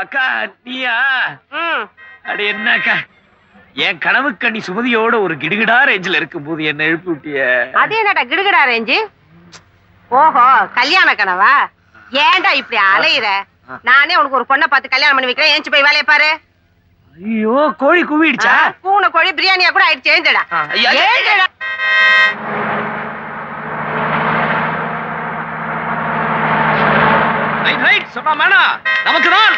அக்கா நீயா. அட என்ன அக்கா என் கனவு கண்ணி சுமதியோட ஒரு கிடுகிடா ரேஞ்சில் இருக்கும்போது என்ன எழுப்பி விட்டிய? அது என்னடா கிடுகிடா ரேஞ்சு ஓஹோ கல்யாண கனவா? ஏன்டா இப்படி அலையிற? நானே உனக்கு ஒரு பொண்ணை பார்த்து கல்யாணம் பண்ணி வைக்கிறேன். ஏஞ்சி போய் வேலையை பாரு. ஐயோ கோழி குவிடுச்சா? பூனை கோழி பிரியாணியா கூட ஆயிடுச்சு. ஏஞ்சடா. ஏஞ்சடா. சொன்னா மேனா? நமக்கு தான்.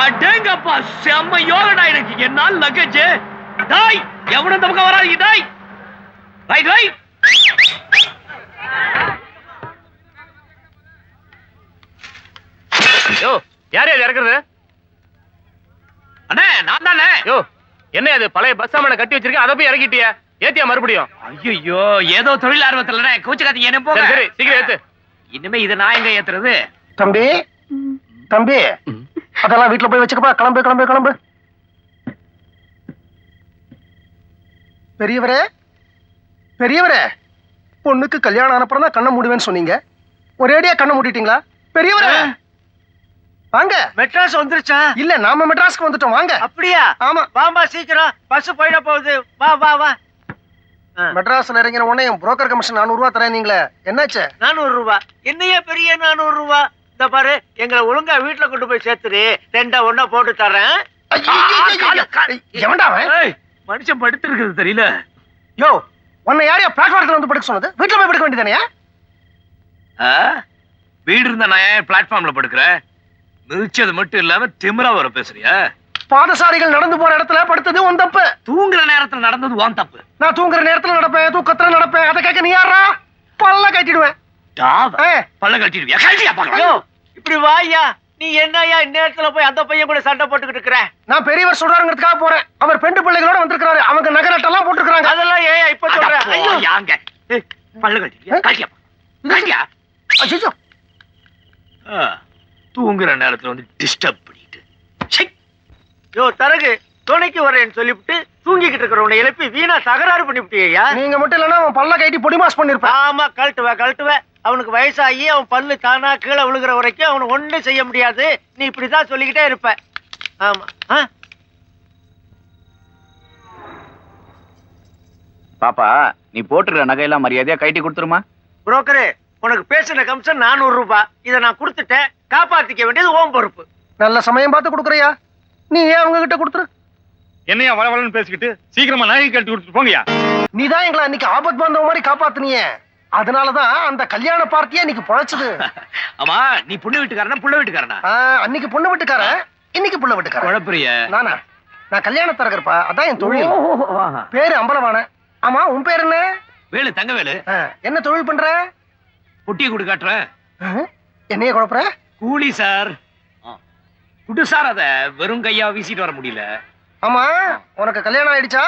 அடேங்கப்பா செம்ம யோகடா எனக்கு. என்னால் லக்கேஜ் டாய் எவனும் இந்த பக்கம் வராதீங்க டாய். ரைட் ரைட் யோ யார் யார் இறக்குறது? அண்ணே நான் தானே? யோ என்ன அது பழைய பஸ் சாமான கட்டி வச்சிருக்க அதை போய் இறக்கிட்டியா? ஏத்தியா மறுபடியும்? ஐயோ ஏதோ தொழில் ஆர்வத்துல என்ன போங்க சரி சீக்கிரம் ஏத்து. இனிமே இதை நான் எங்க ஏத்துறது? தம்பி தம்பி அதெல்லாம் வீட்டுல போய் வச்சுக்கப்பா. கிளம்பு கிளம்பு கிளம்பு. பெரியவரே பெரியவரே பொண்ணுக்கு கல்யாணம் அனுப்புறம் தான் கண்ணை மூடுவேன்னு சொன்னீங்க. ஒரேடியா கண்ணை மூடிட்டீங்களா? பெரியவரே! வாங்க. மெட்ராஸ் வந்துருச்சா? இல்ல நாம மெட்ராஸ்க்கு வந்துட்டோம். வாங்க. அப்படியா? ஆமா. வாம்பா சீக்கிரம். பஸ் போயிட போகுது. வா வா வா. மெட்ராஸ்ல இறங்கின உடனே புரோக்கர் கமிஷன் நானூறு ரூபா தரேன் நீங்களே. என்னாச்சு? நானூறு ரூபா என்னையே பெரிய நானூறு ரூபா இந்த பாரு எங்களை ஒழுங்கா வீட்டுல கொண்டு போய் சேர்த்துரு. ரெண்டா ஒண்ணா போட்டு தரேன் மனுஷன் படுத்து இருக்குது தெரியல. யோ உன்னை யாரையா பிளாட்ஃபார்ம்ல வந்து படுக்க சொன்னது? வீட்டுல போய் படுக்க வேண்டியதானயா ஆ? வீடு இருந்தா நான் ஏன் பிளாட்ஃபார்ம்ல படுக்கிறேன் மிதிச்சது மட்டும் இல்லாம திமிரா வர பேசுறியா? பாதசாரிகள் நடந்து போற இடத்துல படுத்தது உன் தப்பு. தூங்குற நேரத்துல நடந்தது வான் தப்பு. நான் தூங்குற நேரத்துல நடப்பேன் தூக்கத்துல நடப்பேன். அதை கேட்க நீ யாரா பல்ல கட்டிடுவேன் பல்ல கட்டிடுவியா கட்டியா பாக்கலாம் இப்படி வாயா நீ என்னய்யா இந்நேரத்துல போய் அந்த பையன் கூட சண்டை போட்டுக்கிட்டு இருக்கிற? நான் பெரியவர் சொல்றாருங்கிறதுக்காக போறேன். அவர் பெண்டு பிள்ளைகளோட வந்திருக்காரு அவங்க நகரட்டெல்லாம் போட்டுருக்காங்க அதெல்லாம் ஏன் இப்ப சொல்ற? ஐயோ. யாங்க? பல்ல கட்டிடுவியா கட்டியா கட்டியா அச்சச்சோ. ஆ, தூங்குற நேரத்துல வந்து டிஸ்டர்ப் பண்ணிட்டு. யோ தரகு துணைக்கு வரேன்னு சொல்லிவிட்டு தூங்கிக்கிட்டு இருக்கிறவனை எழுப்பி வீணா தகராறு பண்ணிவிட்டியா நீங்க மட்டும் இல்லைன்னா அவன் பல்ல கட்டி பொடி மாஸ் பண்ணிருப்பான் ஆமா கழட்டுவ கழட்டுவ. அவனுக்கு வயசாகி அவன் பல்லு தானா கீழே விழுகிற வரைக்கும் அவனை ஒண்ணும் செய்ய முடியாது. நீ இப்படிதான் சொல்லிக்கிட்டே இருப்ப. ஆமா? பாப்பா நீ போட்டுக்கிற நகையெல்லாம் மரியாதையா கைட்டி கொடுத்துருமா? புரோக்கரு உனக்கு பேசின கமிஷன் நானூறு ரூபாய் இதை நான் கொடுத்துட்டேன். காப்பாத்திக்க வேண்டியது ஓம் பொறுப்பு. நல்ல சமயம் பார்த்து கொடுக்குறியா? நீ ஏன் அவங்க கிட்ட கொடுத்துரு? என்னையா வளவளன்னு பேசிக்கிட்டு சீக்கிரமா நகை கட்டி கொடுத்துட்டு போங்கயா நீ தான் எங்களை அன்னைக்கு ஆபத் பாந்தவ மாதிரி காப்பாத்துனியே. அதனாலதான் அந்த கல்யாண பார்ட்டியே இன்னைக்கு பொழைச்சது. ஆமா நீ பொண்ணு வீட்டுக்காரனா புள்ள வீட்டுக்காரனா? அன்னைக்கு பொண்ணு வீட்டுக்காரன் இன்னைக்கு புள்ள வீட்டுக்காரன். குழப்பறிய. நானா நான் கல்யாண தரகர்ப்பா அதான் என் தொழில். பேரு அம்பலவான ஆமா உன் பேர் என்ன? வேலு தங்க வேலு ஆ, என்ன தொழில் பண்ற? பொட்டியை கொடு காட்டுறேன் என்னைய குழப்புற? கூலி சார். குடு சார் அத வெறும் கையா வீசிட்டு வர முடியல. ஆமா உனக்கு கல்யாணம் ஆயிடுச்சா?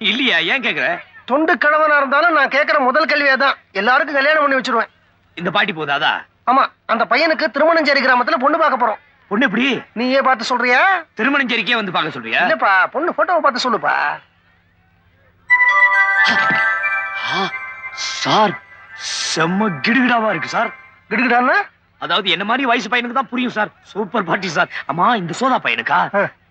இல்லையா ஏன் கேக்குற? தொண்டு கணவனா இருந்தாலும் நான் கேக்குற முதல் கேள்வியே தான் எல்லாருக்கும் கல்யாணம் பண்ணி வச்சிருவேன். இந்த பாட்டி போதாதா ஆமா அந்த பையனுக்கு திருமணஞ்சேரி கிராமத்துல பொண்ணு பார்க்க போறோம். பொண்ணு எப்படி? நீயே பார்த்து சொல்றியா? திருமணஞ்சேரிக்கே வந்து பார்க்க சொல்றியா? இல்லப்பா பொண்ணு போட்டோவை பார்த்து சொல்லுப்பா. சார் செம்ம கிடுகிடாவா இருக்கு சார். கிடுகிடான்னா? அதாவது என்ன மாதிரி வயசு பையனுக்கு தான் புரியும் சார். சூப்பர் பாட்டி சார். அம்மா இந்த சோதா பையனுக்கா.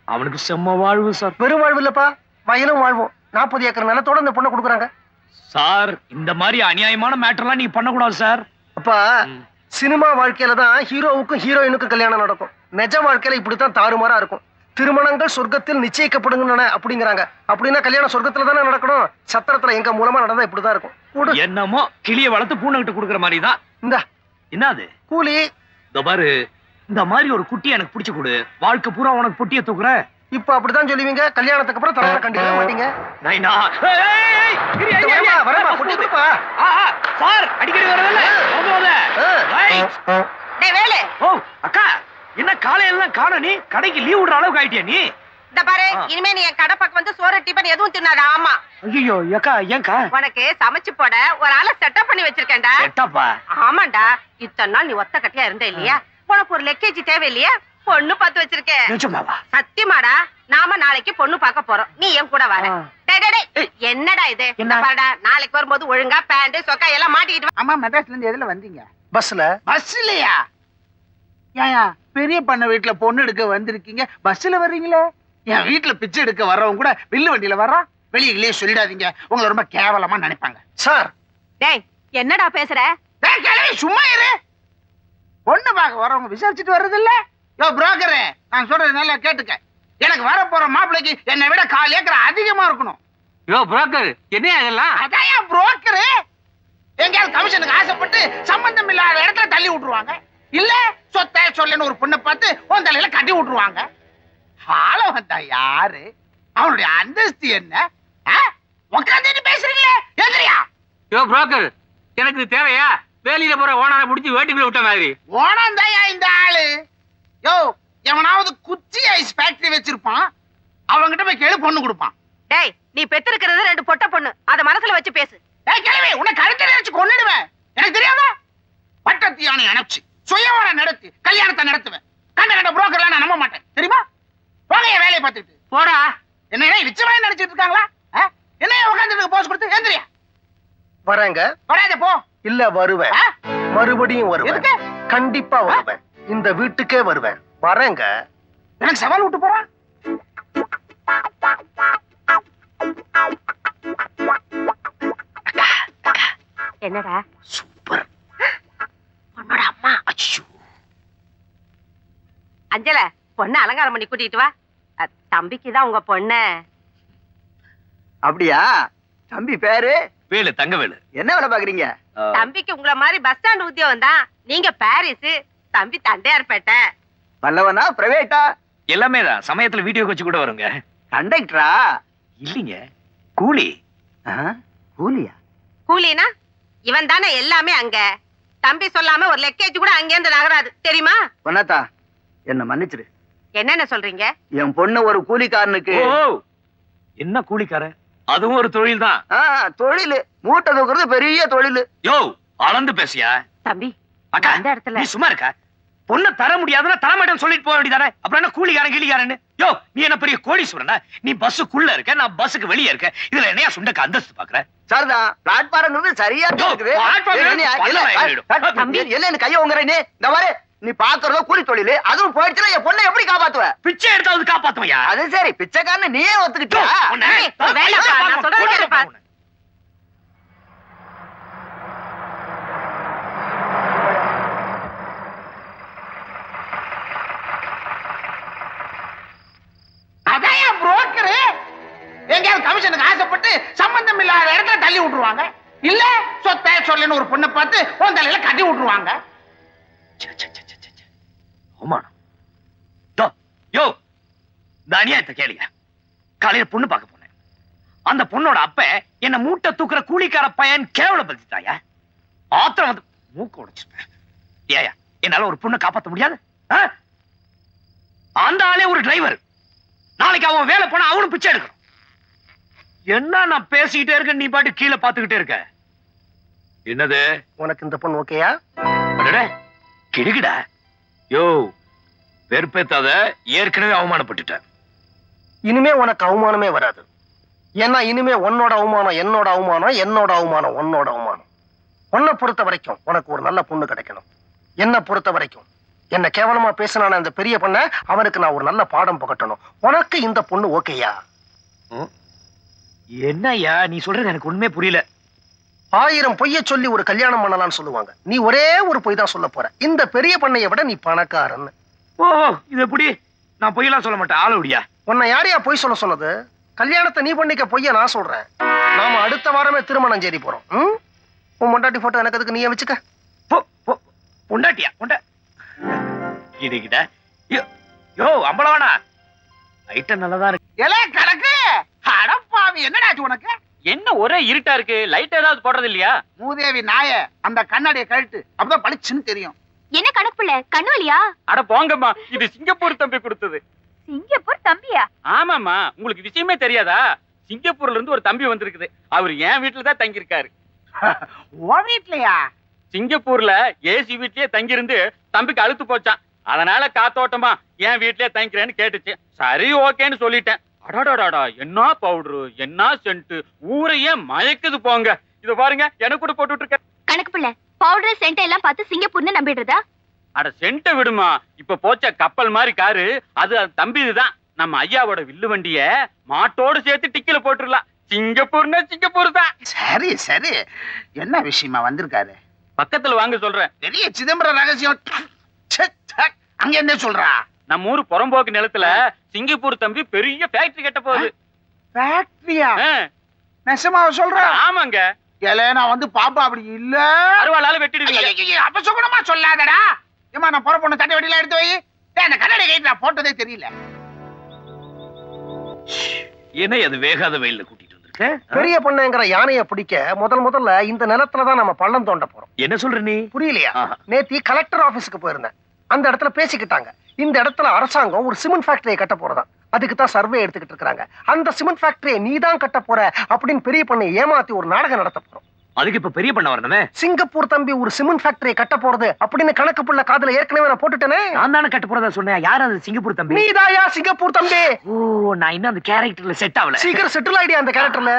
அவனுக்கு செம்ம வாழ்வு சார். வெறும் வாழ்வு இல்லப்பா. வயலும் வாழ்வோம். நாற்பது ஏக்கர் நிலத்தோட இந்த பொண்ணை கொடுக்குறாங்க. சார் இந்த மாதிரி அநியாயமான மேட்டர்லாம் நீ பண்ணக்கூடாது சார். அப்பா சினிமா வாழ்க்கையில தான் ஹீரோவுக்கும் ஹீரோயினுக்கும் கல்யாணம் நடக்கும். நிஜ வாழ்க்கையில இப்படித்தான் தாறுமாறா இருக்கும். திருமணங்கள் சொர்க்கத்தில் நிச்சயிக்கப்படுகின்றன அப்படிங்கிறாங்க. அப்படின்னா கல்யாணம் சொர்க்கத்துல தானே நடக்கணும். சத்திரத்துல எங்க மூலமா நடந்தா இப்படிதான் இருக்கும். என்னமோ கிளிய வளர்த்து பூனை கிட்ட கொடுக்குற மாதிரி தான். இந்த. என்னது? கூலி. இந்த பாரு இந்த மாதிரி ஒரு குட்டி எனக்கு பிடிச்சு கொடு. வாழ்க்கை பூரா உனக்கு பொட்டிய தூக்குற. இப்ப அப்படித்தான் சொல்லுவீங்க? கல்யாணத்துக்கு அப்புறம் தலைவரை கண்டிக்கவே மாட்டீங்க? நைனா. வரமா, கொடுப்பா. சார் அடிக்கடி வேலு. ஓ அக்கா என்ன காலையெல்லாம் காண நீ? கடைக்கு லீவ் விடுற அளவுக்கு ஆயிட்டியா நீ? இந்த பாரு. இனிமே நீ என் கடை பக்கம் வந்து சோறு டிபன் எதுவும் தின்னாத ஆமா. ஐயோ ஏக்கா ஏன்க்கா உனக்கு சமைச்சு போட ஒரு ஆளை செட்டப் பண்ணி வச்சிருக்கேன்டா. எட்டாப்பா ஆமாண்டா இத்தனை நாள் நீ ஒத்த கட்டியா இருந்த இல்லையா? உனக்கு ஒரு லெக்கேஜ் தேவை இல்லையா பொண்ணு பார்த்து வச்சிருக்கேன். சத்தியமாடா நாம நாளைக்கு பொண்ணு பார்க்க போறோம். நீ என் கூட வர டேய், டேய், டேய். என்னடா இது? பாருடா நாளைக்கு வரும்போது ஒழுங்கா பேண்ட் சொக்கா எல்லாம் மாட்டிக்கிட்டு வா. அம்மா மெட்ராஸ்ல இருந்து எதுல வந்தீங்க? பஸ்ல. பஸ்லயா ஏயா பெரிய பண்ண வீட்டுல பொண்ணு எடுக்க வந்திருக்கீங்க? பஸ்ல வர்றீங்களே? என் வீட்டுல பிச்சை எடுக்க வர்றவங்க கூட வில்லு வண்டியில வர்றான் வெளியிலேயே சொல்லிடாதீங்க. உங்களை ரொம்ப கேவலமா நினைப்பாங்க. சார். டேய் என்னடா பேசுற? சும்மா இரு. பொண்ணு பார்க்க வரவங்க விசாரிச்சுட்டு வர்றது இல்ல யோ புரோக்கரு நான் சொல்றது நல்லா கேட்டுக்க. எனக்கு வர போற மாப்பிள்ளைக்கு என்னை விட கால் ஏக்கர் அதிகமா இருக்கணும். யோ புரோக்கர் என்ன இதெல்லாம்? அதான் புரோக்கரு. எங்கேயாவது கமிஷனுக்கு ஆசைப்பட்டு சம்பந்தம் இல்லாத இடத்துல தள்ளி விட்டுருவாங்க. இல்ல சொத்தை சொல்லுன்னு ஒரு பொண்ணை பார்த்து உன் தலையில கட்டி விட்டுருவாங்க. ஆள வந்தா யாரு? அவனுடைய அந்தஸ்து என்ன? உட்காந்து பேசுறீங்களே எதிரியா? யோ புரோக்கர் எனக்கு தேவையா? வேலையில போற ஓனரை முடிச்சு வேட்டுக்குள்ள விட்ட மாதிரி. ஓனந்தாயா இந்த ஆளு? யோ எவனாவது குச்சி ஐஸ் ஃபேக்டரி வச்சிருப்பான். அவன்கிட்ட போய் கேளு பொண்ணு கொடுப்பான். டேய் நீ பெத்திருக்கிறது ரெண்டு பொட்ட பொண்ணு. அத மனசுல வச்சு பேசு. ஏய் கிழவி உன்னை கழுத்தை நினைச்சு கொன்னுடுவேன். எனக்கு தெரியாதா? பட்டத்து யானை அணைச்சு சுயவரம் நடத்தி கல்யாணத்தை நடத்துவேன். கண்ட கண்ட புரோக்கர்லாம் நான் நம்ப மாட்டேன். தெரியுமா? போங்க என் வேலையை பார்த்துட்டு போடா. என்ன நிச்சயமாய் நினைச்சிட்டு இருக்காங்களா? என்ன உட்காந்துட்டு போஸ் கொடுத்து எந்திரியா. வரேங்க. வராத போ. இல்ல வருவேன்? மறுபடியும் வருவேன்? கண்டிப்பா வருவேன். இந்த வீட்டுக்கே வருவேன். வரேங்க. எனக்கு சவால் விட்டு போறான் என்னடா? சூப்பர். பொண்ணோட அம்மா. அஞ்சல பொண்ணு அலங்காரம் பண்ணி கூட்டிட்டு வா. தம்பிக்குதான் உங்க பொண்ணு. அப்படியா? தம்பி பேரு? வேலு தங்க வேலு. என்ன வேலை பாக்குறீங்க தம்பிக்கு உங்கள மாதிரி பஸ் ஸ்டாண்ட் உத்தியோகம் தான். நீங்க பாரிஸ் தம்பி தண்டையார்பேட்டை. பல்லவனா பிரைவேட்டா எல்லாமே தான். சமயத்துல வீடியோ வச்சு கூட வருங்க. கண்டக்டரா இல்லைங்க. கூலி. கூலியா? கூலினா? இவன் தானே எல்லாமே அங்க. தம்பி சொல்லாம ஒரு லெக்கேஜ் கூட அங்கேருந்து நகராது. தெரியுமா? பொன்னாத்தா என்ன மன்னிச்சிரு. என்னென்ன சொல்றீங்க? என் பொண்ணு ஒரு கூலிக்காரனுக்கு ஓ என்ன கூலிக்கார அதுவும் ஒரு தொழில் தான் தொழிலு. மூட்டை தூக்குறது பெரிய தொழிலு. யோ அளந்து பேசியா? தம்பி அக்கா அந்த இடத்துல. நீ சும்மா இருக்கா? பொண்ணு தர முடியாதுன்னா தரமாட்டேன்னு சொல்லிட்டு போக வேண்டியதானே? அப்புறம் என்ன கூலிக்காரன் கிளிக்காரன்னு யோ நீ என்ன பெரிய கோடீஸ்வரனா? நீ பஸ்ஸுக்குள்ள இருக்க நான் பஸ்ஸுக்கு வெளியே இருக்க. இதுல என்னையா சுண்டக்க அந்தஸ்து பாக்குற? சரிதான். பிளாட்பாரங்கிறது சரியா இருக்குது. கைய உங்குற நீ? இந்த மாதிரி நீ பாக்குறதோ கூலி தொழிலு அதுவும் போயிடுச்சுன்னா என் பொண்ணை எப்படி காப்பாத்துவ? பிச்சை எடுத்தாவது காப்பாத்துவையா அது சரி பிச்சைக்காரன் நீயே புரோக்கரு எங்கேயாவது கமிஷனுக்கு ஆசைப்பட்டு சம்பந்தம் இல்லாத இடத்துல தள்ளி விட்டுருவாங்க. இல்ல சொத்தை சொல்லுன்னு ஒரு பொண்ணை பார்த்து உன் தலையில கட்டி விட்டுருவாங்க. அவமானம் யோ, யோ இந்த கேளுங்க. காலையில பொண்ணு பார்க்க போனேன். அந்த பொண்ணோட அப்ப என்ன மூட்டை தூக்குற கூலிக்கார பையன் கேவலப்படுத்திட்டாயா ஆத்திரம் வந்து மூக்க உடைச்சிருப்பேன். ஏயா என்னால ஒரு பொண்ணை காப்பாத்த முடியாது? ஆ? அந்த ஆளே ஒரு டிரைவர் நாளைக்கு அவன் வேலை போனா அவனும் பிச்சை எடுக்கணும். என்ன நான் பேசிக்கிட்டே இருக்கேன் நீ பாட்டு கீழே பாத்துக்கிட்டே இருக்க? என்னது? உனக்கு இந்த பொண்ணு ஓகேயா? கிடுகிடா. யோ வெறுப்பேத்தாத ஏற்கனவே அவமானப்பட்டுட்டேன். இனிமே உனக்கு அவமானமே வராது. ஏன்னா இனிமே உன்னோட அவமானம் என்னோட அவமானம் என்னோட அவமானம் உன்னோட அவமானம். உன்னை பொறுத்த வரைக்கும் உனக்கு ஒரு நல்ல பொண்ணு கிடைக்கணும். என்னை பொறுத்த வரைக்கும். என்ன கேவலமா பேசினான அந்த பெரிய பொண்ண அவனுக்கு நான் ஒரு நல்ல பாடம் புகட்டணும். உனக்கு இந்த பொண்ணு ஓகேயா? என்னய்யா நீ சொல்றது எனக்கு ஒண்ணுமே புரியல. ஆயிரம் பொய்ய சொல்லி ஒரு கல்யாணம் பண்ணலாம்னு சொல்லுவாங்க. நீ ஒரே ஒரு பொய் தான் சொல்ல போற. இந்த பெரிய பண்ணைய விட நீ பணக்காரன் ஓ இது எப்படி? நான் பொய்யெல்லாம் சொல்ல மாட்டேன். ஆளவுடியா உன்னை யாரையா பொய் சொல்ல சொன்னது? கல்யாணத்தை நீ பண்ணிக்க பொய்ய நான் சொல்றேன். நாம அடுத்த வாரமே திருமணம் செய்தி போறோம்? உன் மொண்டாட்டி போட்டோ எனக்கு அதுக்கு நீயே வச்சுக்க. போ போ. பொண்டாட்டியா? பொண்டா. கிடுகிடா யோ யோ அம்பளவானா ஐட்டம் நல்லதா இருக்கு. எலே கணக்கு! அடப்பாவி என்னடாச்சு உனக்கு? என்ன ஒரே இருட்டா இருக்கு? லைட் ஏதாவது போடுறது இல்லையா? மூதேவி நாய அந்த கண்ணாடியை கழட்டு. அப்பதான் பளிச்சுன்னு தெரியும். என்ன கணக்கு பிள்ளை? கண்ணு வலியா? அட போங்கம்மா இது சிங்கப்பூர் தம்பி கொடுத்தது. சிங்கப்பூர் தம்பியா? ஆமாமா உங்களுக்கு விஷயமே தெரியாதா? சிங்கப்பூர்ல இருந்து ஒரு தம்பி வந்திருக்குது. அவர் என் வீட்டுல தான் தங்கி இருக்காரு உன் வீட்லயா? சிங்கப்பூர்ல ஏசி வீட்லயே தங்கி இருந்து தம்பிக்கு அழுத்து போச்சான். அதனால காத்தோட்டமா என் வீட்லயே தங்கிக்கிறேன்னு கேட்டுச்சு. சரி ஓகேன்னு சொல்லிட்டேன். அடாடாடாடா என்ன பவுடரு என்ன சென்ட் ஊரையே மயக்குது போங்க? இது பாருங்க எனக்கு கூட போட்டுட்டு இருக்க கணக்கு பிள்ளை பவுடர் சென்ட் எல்லாம் பார்த்து சிங்கப்பூர்னு நம்பிடுறதா? அட சென்ட்ட விடுமா? இப்ப போச்ச கப்பல் மாதிரி காரு அது அது தம்பிதுதான். நம்ம ஐயாவோட வில்லு வண்டிய மாட்டோடு சேர்த்து டிக்கில போட்டுடலாம் சிங்கப்பூர்னா சிங்கப்பூர் தான் சரி சரி. என்ன விஷயமா வந்திருக்காரு? பக்கத்துல வாங்க சொல்றேன். பெரிய சிதம்பரம் ரகசியம். அங்க என்ன சொல்றா? நம்ம ஊர் புறம்போக்கு நிலத்துல சிங்கப்பூர் தம்பி பெரிய ஃபேக்டரி கட்ட போகுது. ஃபேக்டரியா ஆ, நெசமாவ சொல்ற? ஆமாங்க. ஏலே நான் வந்து பாப்பா அப்படி இல்ல. அருவாளால வெட்டிடுவீங்க. அப்ப சுகுணமா சொல்லாதடா. ஏமா நான் புற பொண்ணு தட்டை வெட்டில எடுத்து வை. டேய், அந்த கண்ணாடி கைட்டு நான் போட்டதே தெரியல. என்ன அது வேகாத வெயில்ல கூட்டிட்டு வந்திருக்க? பெரிய பொண்ணுங்கிற யானையை பிடிக்க முதல் முதல்ல இந்த நிலத்துல தான் நம்ம பள்ளம் தோண்ட போறோம். என்ன சொல்ற நீ? புரியலையா. நேத்தி கலெக்டர் ஆபீஸ்க்கு போயிருந்தேன். அந்த இடத்துல பேசிக்கிட்டாங்க. இந்த இடத்துல அரசாங்கம் ஒரு சிமெண்ட் ஃபேக்டரியை கட்ட போறதா? அதுக்கு தான் சர்வே எடுத்துக்கிட்டு இருக்காங்க அந்த சிமெண்ட் ஃபேக்டரியை நீ தான் கட்ட போற அப்படின்னு பெரிய பண்ணை ஏமாத்தி ஒரு நாடகம் நடத்த போறோம். அதுக்கு இப்ப பெரிய பண்ண வரணுமே? சிங்கப்பூர் தம்பி ஒரு சிமெண்ட் ஃபேக்டரியை கட்ட போறது அப்படின்னு கணக்கு புள்ள காதுல ஏற்கனவே நான் போட்டுட்டேனே. நான் தானே கட்ட போறதா சொன்னேன். யார் அது சிங்கப்பூர் தம்பி? நீதாயா சிங்கப்பூர் தம்பி? ஓ நான் இன்னும் அந்த கேரக்டர்ல செட் ஆகல. சீக்கிரம் செட்டில் ஆயிடியா அந்த கேரக்டர்ல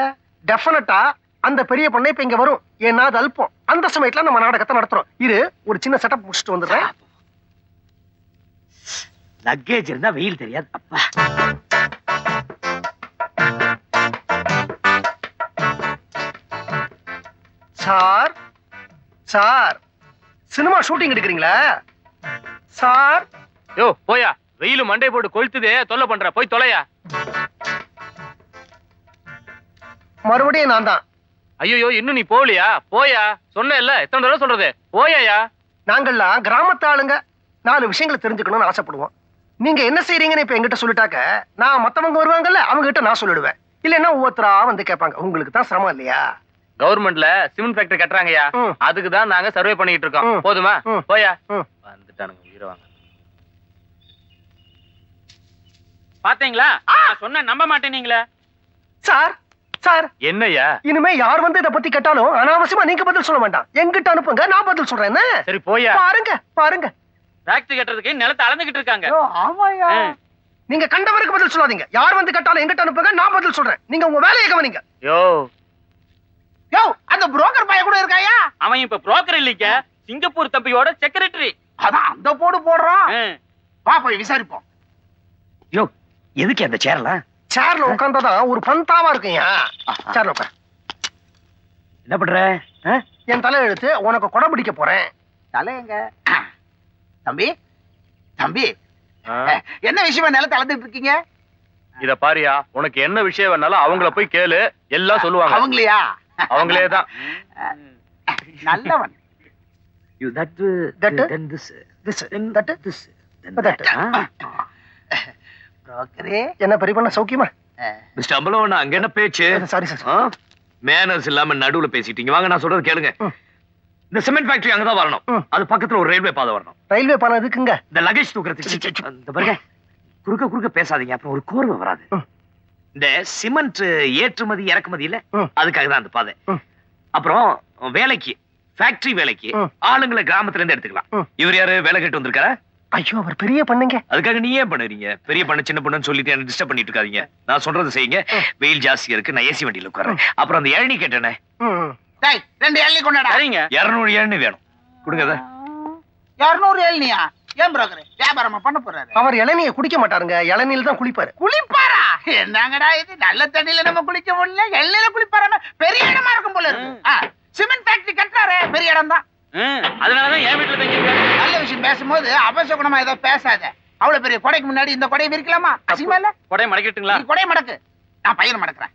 டெஃபினட்டா அந்த பெரிய பொண்ணை இப்ப இங்க வரும். ஏன்னா அது அல்பம். அந்த சமயத்துல நம்ம நாடகத்தை நடத்துறோம். இரு ஒரு சின்ன செட்டப் முடிச்சுட்டு வந்துடுறேன். லக்கேஜ் இருந்தா வெயில் தெரியாது அப்பா. சார் சார் சினிமா ஷூட்டிங் எடுக்கிறீங்களா? சார். யோ போயா. வெயிலு மண்டை போட்டு கொளுத்துதே தொல்லை பண்ற. போய் தொலையா. மறுபடியும் நான் தான். ஐயோ இன்னும் நீ போகலையா? போயா. சொன்னேல்ல எத்தனை தடவை சொல்றது? போயாயா? நாங்கள்லாம் கிராமத்து ஆளுங்க. நாலு விஷயங்களை தெரிஞ்சுக்கணும்னு ஆசைப்படுவோம். நீங்க என்ன செய்றீங்கன்னு இப்ப என்கிட்ட சொல்லிட்டாக்க நான் மத்தவங்க வருவாங்கல்ல அவங்க கிட்ட நான் சொல்லிடுவேன். இல்லைன்னா ஒவ்வொருத்தரா வந்து கேட்பாங்க உங்களுக்கு தான் சிரமம் இல்லையா? கவர்மெண்ட்ல சிமெண்ட் ஃபேக்டரி கட்டுறாங்கயா. அதுக்கு தான் நாங்க சர்வே பண்ணிட்டு இருக்கோம். போதுமா. போயா. வந்துட்டானுங்க உயிரை வாங்க. பாத்தீங்களா? சொன்ன நம்ப மாட்டேனீங்களே. Sir sir. என்னய்யா? இனிமே யார் வந்து இத பத்தி கேட்டாலும் அனாவசியமா நீங்க பதில் சொல்ல வேண்டாம். என்கிட்ட அனுப்புங்க நான் பதில் சொல்றேன் என்ன? சரி போயா பாருங்க பாருங்க. ஃபேக்டரி கட்டுறதுக்கு நிலத்தை அளந்துகிட்டு இருக்காங்க. ஆமாயா. நீங்க கண்டவருக்கு பதில் சொல்லாதீங்க. யார் வந்து கேட்டாலும் என்கிட்ட அனுப்புங்க நான் பதில் சொல்றேன். நீங்க உங்க வேலையை கவனிங்க. யோ. யோ அந்த புரோக்கர் பையன் கூட இருக்காயா? அவன் இப்ப புரோக்கர் இல்லைங்க சிங்கப்பூர் தம்பியோட செக்ரட்டரி அதான் அந்த போடு போடுறான். வா போய் விசாரிப்போம். யோ எதுக்கு அந்த சேர்லாம் சேர்ல உட்கார்ந்தாதான் ஒரு பந்தாவா இருக்குங்க சேர்ல உட்கார். என்ன பண்ற? என் தலை எழுத்து உனக்கு கொடை பிடிக்க போறேன். தலையங்க தம்பி தம்பி என்ன விஷயமா நிலத்தை அளந்துட்டு இருக்கீங்க? இத பாரியா உனக்கு என்ன விஷயம் வேணாலும் அவங்கள போய் கேளு. எல்லாம் சொல்லுவாங்க. அவங்களையா? அவங்களே தான். நல்லவன். You that, That? then this, This, then that? this, then That. புரோக்கரே. என்ன பெரிய பண்ண சௌக்கியமா மிஸ்டர் அம்பலவன் அங்க என்ன பேச்சு? சாரி சார் மேனர்ஸ் இல்லாம நடுவுல பேசிட்டீங்க. வாங்க நான் சொல்றது கேளுங்க. இந்த சிமெண்ட் ஃபேக்டரி அங்கதான் வரணும். அது பக்கத்துல ஒரு ரயில்வே பாதை வரணும். ரயில்வே பாலம் இருக்குங்க இந்த லகேஜ் தூக்குறதுக்கு. இந்த பாருங்க. குறுக்க குறுக்க பேசாதீங்க. அப்புறம் ஒரு கோர்வை வராது. இந்த சிமெண்ட் ஏற்றுமதி இறக்குமதி இல்ல. அதுக்காக தான் அந்த பாதை. அப்புறம் வேலைக்கு ஃபேக்டரி வேலைக்கு. ஆளுங்களை கிராமத்துல இருந்து எடுத்துக்கலாம். இவர் யாரு? வேலை கேட்டு வந்திருக்காரா? ஐயோ அவர் பெரிய பண்ணுங்க. அதுக்காக நீ ஏன் பண்ணுறீங்க? பெரிய பண்ண சின்ன பொண்ணுன்னு சொல்லிட்டு என்ன டிஸ்டர்ப் பண்ணிட்டு இருக்காதீங்க. நான் சொல்றது செய்யுங்க. வெயில் ஜாஸ்தியா இருக்கு. நான் ஏசி வண்டியில உட்காரேன் அப்புறம் அந்த இளநீ கேட்டேனே. டேய் ரெண்டு இளநீ கொண்டாடா. சரிங்க. இருநூறு இளநீ வேணும். கொடுங்க அதை. இருநூறு இளநியா ஏன் புரோக்கர் வியாபாரமா பண்ண போறாரு? அவர் இளநியை குடிக்க மாட்டாருங்க. இளநில தான் குளிப்பாரு. குளிப்பாரா? என்னங்கடா இது? நல்ல தண்ணியில நம்ம குளிக்க முடியல. எண்ணெயில குளிப்பாரா பெரிய இடமா இருக்கும் போல இருக்கு. சிமெண்ட் ஃபேக்டரி கட்டுறாரு. பெரிய இடம் தான் அதனாலதான் என் வீட்டுல தங்கியிருக்காரு. நல்ல விஷயம் பேசும்போது அபசகுணமா ஏதோ பேசாத. அவ்வளவு பெரிய கொடைக்கு முன்னாடி இந்த கொடையை விரிக்கலாமா? அசிங்கமா இல்ல? கொடை மடக்கிட்டுங்களா? நீ கொடையை மடக்கு. நான் பையனை மடக்குறேன்.